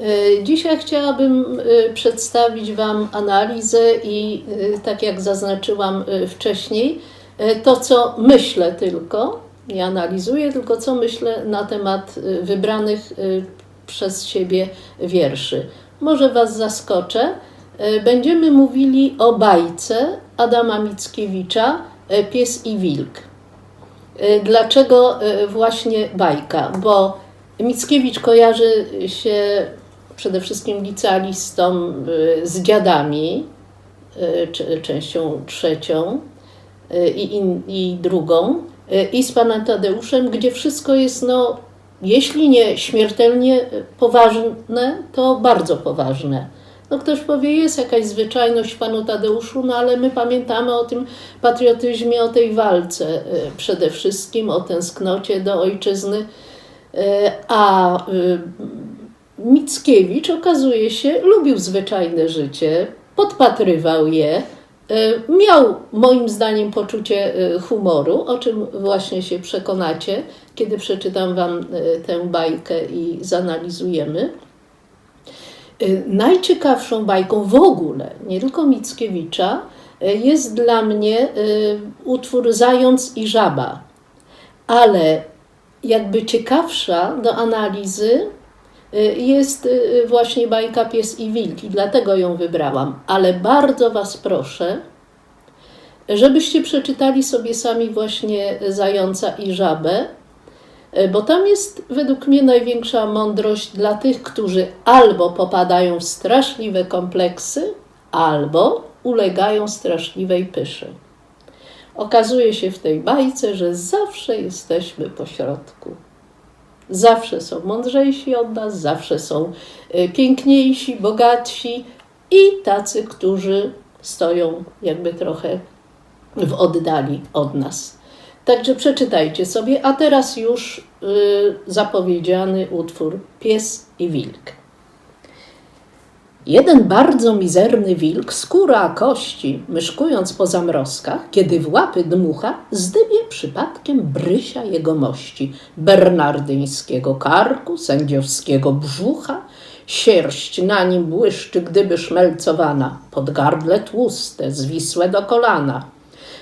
E, Dzisiaj chciałabym e, przedstawić Wam analizę i e, tak jak zaznaczyłam wcześniej, to co myślę tylko, nie analizuję, tylko co myślę na temat wybranych przez siebie wierszy. Może Was zaskoczę. Będziemy mówili o bajce Adama Mickiewicza Pies i Wilk. Dlaczego właśnie bajka? Bo Mickiewicz kojarzy się przede wszystkim licealistą e, z dziadami, cze- częścią trzecią e, i, i drugą, i z panem Tadeuszem, gdzie wszystko jest, no, jeśli nie śmiertelnie poważne, to bardzo poważne. No ktoś powie, jest jakaś zwyczajność panu Tadeuszu, no ale my pamiętamy o tym patriotyzmie, o tej walce przede wszystkim, o tęsknocie do ojczyzny. A y, Mickiewicz okazuje się, lubił zwyczajne życie, podpatrywał je, e, miał moim zdaniem poczucie e, humoru, o czym właśnie się przekonacie, kiedy przeczytam Wam e, tę bajkę i zanalizujemy. Najciekawszą bajką w ogóle, nie tylko Mickiewicza, jest dla mnie utwór Zając i Żaba. Ale jakby ciekawsza do analizy jest y, właśnie bajka Pies i Wilk i dlatego ją wybrałam. Ale bardzo Was proszę, żebyście przeczytali sobie sami właśnie Zająca i Żabę, bo tam jest według mnie największa mądrość dla tych, którzy albo popadają w straszliwe kompleksy, albo ulegają straszliwej pyszy. Okazuje się w tej bajce, że zawsze jesteśmy po środku. Zawsze są mądrzejsi od nas, zawsze są e, piękniejsi, bogatsi i tacy, którzy stoją jakby trochę w oddali od nas. Także przeczytajcie sobie, a teraz już y, zapowiedziany utwór Pies i Wilk. Jeden bardzo mizerny wilk, skóra kości, myszkując po zamrozkach, kiedy w łapy dmucha, zdybie przypadkiem brysia jegomości, bernardyńskiego karku, sędziowskiego brzucha, sierść na nim błyszczy, gdyby szmelcowana, podgardle tłuste, zwisłe do kolana.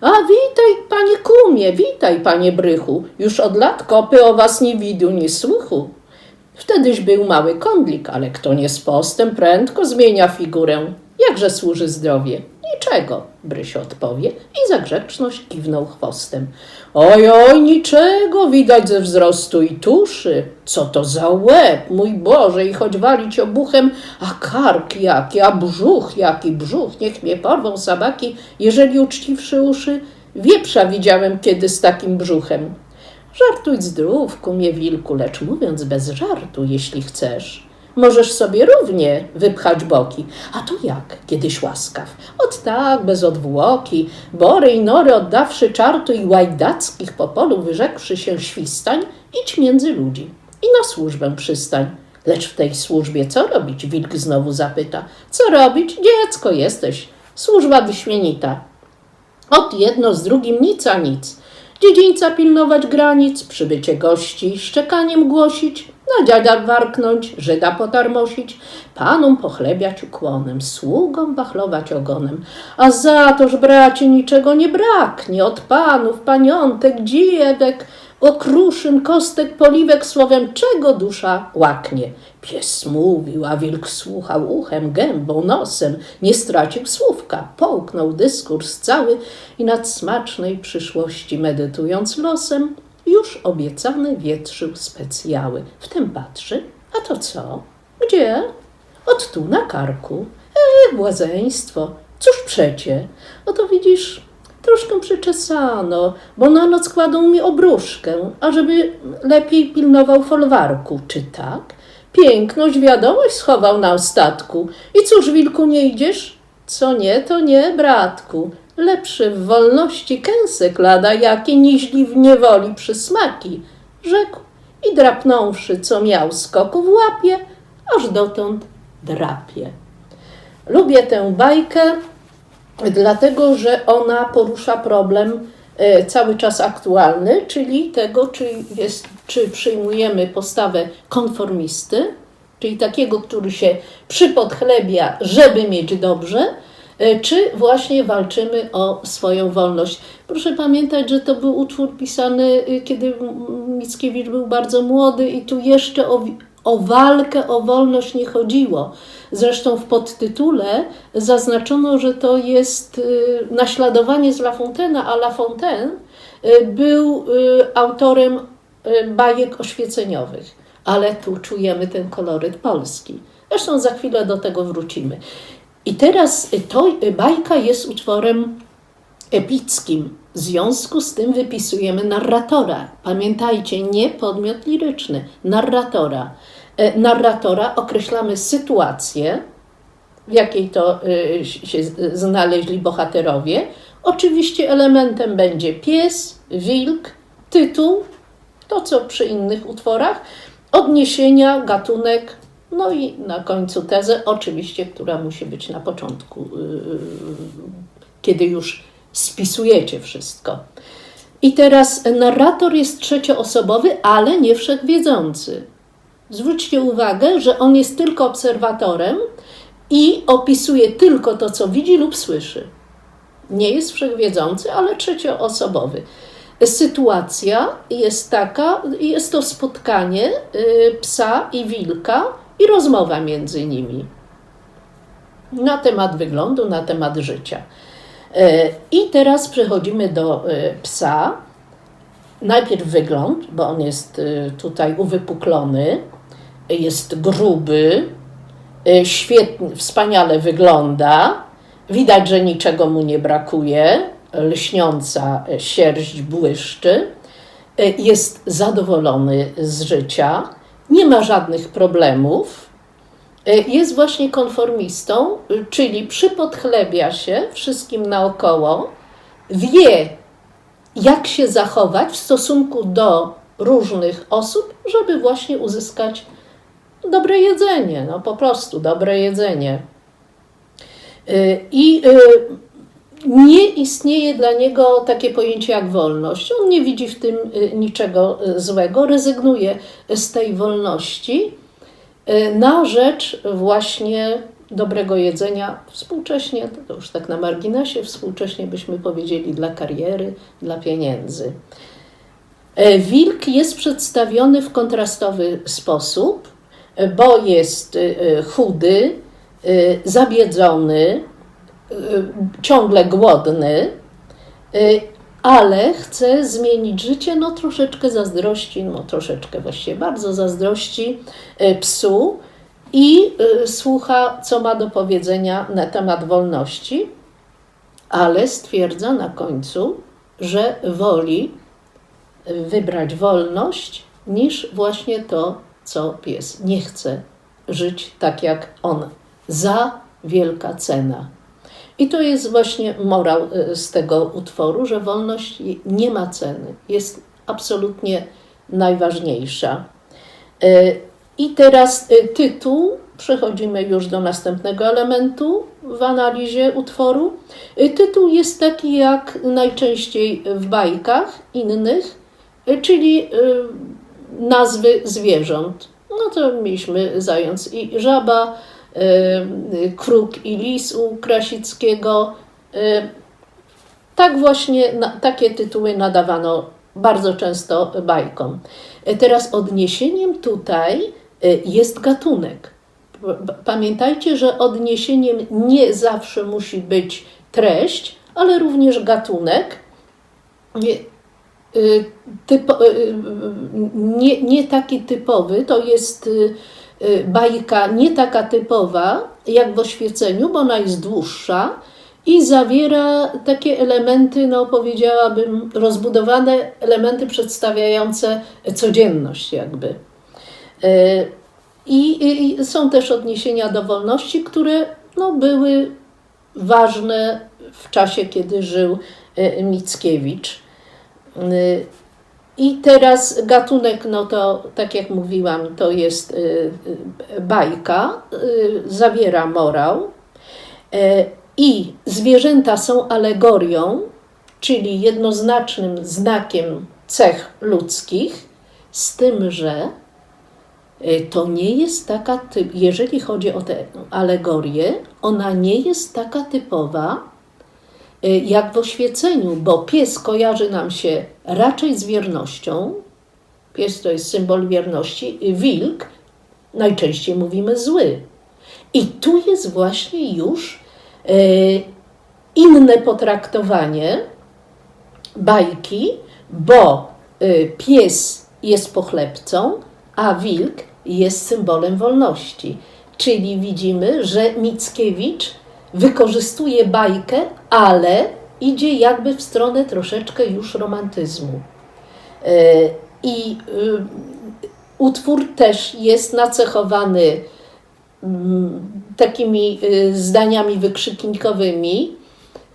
A witaj, panie kumie, witaj, panie brychu, już od lat kopy o was nie widu, nie słuchu. Wtedyś był mały kądlik, ale kto nie z postem, prędko zmienia figurę. Jakże służy zdrowie? Niczego, Brysio odpowie i za grzeczność kiwnął chwostem. Oj, oj, niczego widać ze wzrostu i tuszy. Co to za łeb, mój Boże, i choć walić obuchem, a kark jaki, a brzuch jaki, brzuch, niech mnie porwą sabaki, jeżeli uczciwszy uszy. Wieprza widziałem kiedy z takim brzuchem. Żartuj zdrów, kumie wilku, lecz mówiąc bez żartu, jeśli chcesz. Możesz sobie równie wypchać boki. A to jak? Kiedyś łaskaw. Ot tak, bez odwłoki. Bory i nory oddawszy czartu i łajdackich po polu wyrzekłszy się świstań, idź między ludzi i na służbę przystań. Lecz w tej służbie co robić? Wilk znowu zapyta. Co robić? Dziecko jesteś. Służba wyśmienita. Ot jedno z drugim nic a nic. Dziedzińca pilnować granic, przybycie gości, szczekaniem głosić, na dziada warknąć, Żyda potarmosić, panom pochlebiać ukłonem, sługom wachlować ogonem. A za toż, bracie, niczego nie braknie od panów, paniątek, dziewek, okruszyn, kostek, poliwek, słowem czego dusza łaknie. Pies mówił, a wilk słuchał uchem, gębą, nosem, nie stracił słówka, połknął dyskurs cały i nad smacznej przyszłości medytując losem, już obiecane wietrzył specjały. Wtem patrzy, a to co? Gdzie? Od tu na karku. E, błazeństwo. Cóż przecie? Oto widzisz, troszkę przyczesano, bo na noc kładą mi obruszkę, ażeby lepiej pilnował folwarku. Czy tak? Piękność wiadomość schował na ostatku. I cóż, wilku, nie idziesz? Co nie, to nie, bratku. Lepszy w wolności kęsek lada jaki, niźli w niewoli przysmaki. Rzekł i drapnąwszy, co miał skoku w łapie, aż dotąd drapie. Lubię tę bajkę, dlatego że ona porusza problem e, cały czas aktualny, czyli tego, czy, jest, czy przyjmujemy postawę konformisty, czyli takiego, który się przypodchlebia, żeby mieć dobrze, e, czy właśnie walczymy o swoją wolność. Proszę pamiętać, że to był utwór pisany, e, kiedy Mickiewicz był bardzo młody i tu jeszcze o, o walkę o wolność nie chodziło. Zresztą w podtytule zaznaczono, że to jest e, naśladowanie z La Fontaine'a, a La Fontaine był autorem bajek oświeceniowych ale tu czujemy ten koloryt polski. Zresztą za chwilę do tego wrócimy. I teraz to bajka jest utworem epickim. W związku z tym wypisujemy narratora. Pamiętajcie, nie podmiot liryczny, narratora. E, narratora określamy sytuację, w jakiej to e, się znaleźli bohaterowie. Oczywiście elementem będzie pies, wilk, tytuł, to co przy innych utworach, odniesienia, gatunek, no i na końcu tezę, oczywiście, która musi być na początku, yy, kiedy już spisujecie wszystko. I teraz narrator jest trzecioosobowy, ale nie wszechwiedzący. Zwróćcie uwagę, że on jest tylko obserwatorem i opisuje tylko to, co widzi lub słyszy. Nie jest wszechwiedzący, ale trzecioosobowy sytuacja jest taka, jest to spotkanie y, psa i wilka i rozmowa między nimi na temat wyglądu, na temat życia. Y, I teraz przechodzimy do y, psa. Najpierw wygląd, bo on jest tutaj uwypuklony, jest gruby, świetnie, wspaniale wygląda. Widać, że niczego mu nie brakuje. Lśniąca sierść błyszczy, jest zadowolony z życia, nie ma żadnych problemów, jest właśnie konformistą, czyli przypodchlebia się wszystkim naokoło, wie, jak się zachować w stosunku do różnych osób, żeby właśnie uzyskać dobre jedzenie, no po prostu dobre jedzenie. I nie istnieje dla niego takie pojęcie jak wolność. On nie widzi w tym y, niczego y, złego, rezygnuje z tej wolności y, na rzecz właśnie dobrego jedzenia współcześnie, to już tak na marginesie, współcześnie byśmy powiedzieli dla kariery, dla pieniędzy. E, wilk jest przedstawiony w kontrastowy sposób, bo jest chudy, zabiedzony, Y, ciągle głodny, y, ale chce zmienić życie, no troszeczkę zazdrości, no troszeczkę właściwie bardzo zazdrości y, psu i słucha, co ma do powiedzenia na temat wolności, ale stwierdza na końcu, że woli wybrać wolność niż właśnie to, co pies. Nie chce żyć tak jak on. Za wielka cena. I to jest właśnie morał y, z tego utworu, że wolność nie ma ceny, jest absolutnie najważniejsza. Y, I teraz y, tytuł, przechodzimy już do następnego elementu w analizie utworu. Tytuł jest taki jak najczęściej w bajkach innych, czyli nazwy zwierząt. No to mieliśmy zając i żaba, Kruk i Lis u Krasickiego. Y, tak właśnie takie tytuły nadawano bardzo często bajkom. Y, teraz odniesieniem tutaj jest gatunek. Pamiętajcie, że odniesieniem nie zawsze musi być treść, ale również gatunek. Typo, nie, nie taki typowy, to jest Y, bajka nie taka typowa jak w oświeceniu, bo ona jest dłuższa i zawiera takie elementy, no powiedziałabym, rozbudowane elementy przedstawiające codzienność jakby. Y, I, i są też odniesienia do wolności, które no, były ważne w czasie, kiedy żył y, Mickiewicz. I teraz gatunek, no to tak jak mówiłam, to jest y, y, bajka, y, zawiera morał. I zwierzęta są alegorią, czyli jednoznacznym znakiem cech ludzkich, z tym, że to nie jest taka, jeżeli chodzi o tę alegorię, ona nie jest taka typowa jak w oświeceniu, bo pies kojarzy nam się raczej z wiernością. Pies to jest symbol wierności, y, wilk najczęściej mówimy zły. I tu jest właśnie już y, inne potraktowanie bajki, bo y, pies jest pochlebcą, a wilk jest symbolem wolności. Czyli widzimy, że Mickiewicz wykorzystuje bajkę, ale idzie jakby w stronę troszeczkę już romantyzmu. Y, I y, utwór też jest nacechowany mm, takimi y, zdaniami wykrzyknikowymi,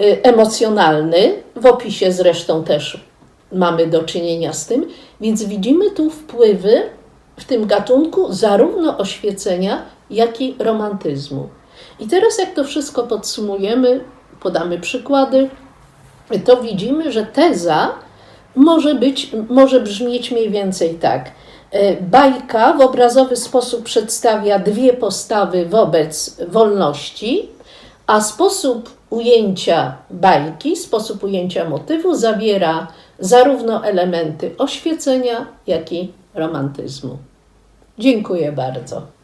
y, emocjonalny. W opisie zresztą też mamy do czynienia z tym, więc widzimy tu wpływy w tym gatunku zarówno oświecenia, jak i romantyzmu. I teraz, jak to wszystko podsumujemy, podamy przykłady, to widzimy, że teza może być, może brzmieć mniej więcej tak. E, Bajka w obrazowy sposób przedstawia dwie postawy wobec wolności, a sposób ujęcia bajki, sposób ujęcia motywu zawiera zarówno elementy oświecenia, jak i romantyzmu. Dziękuję bardzo.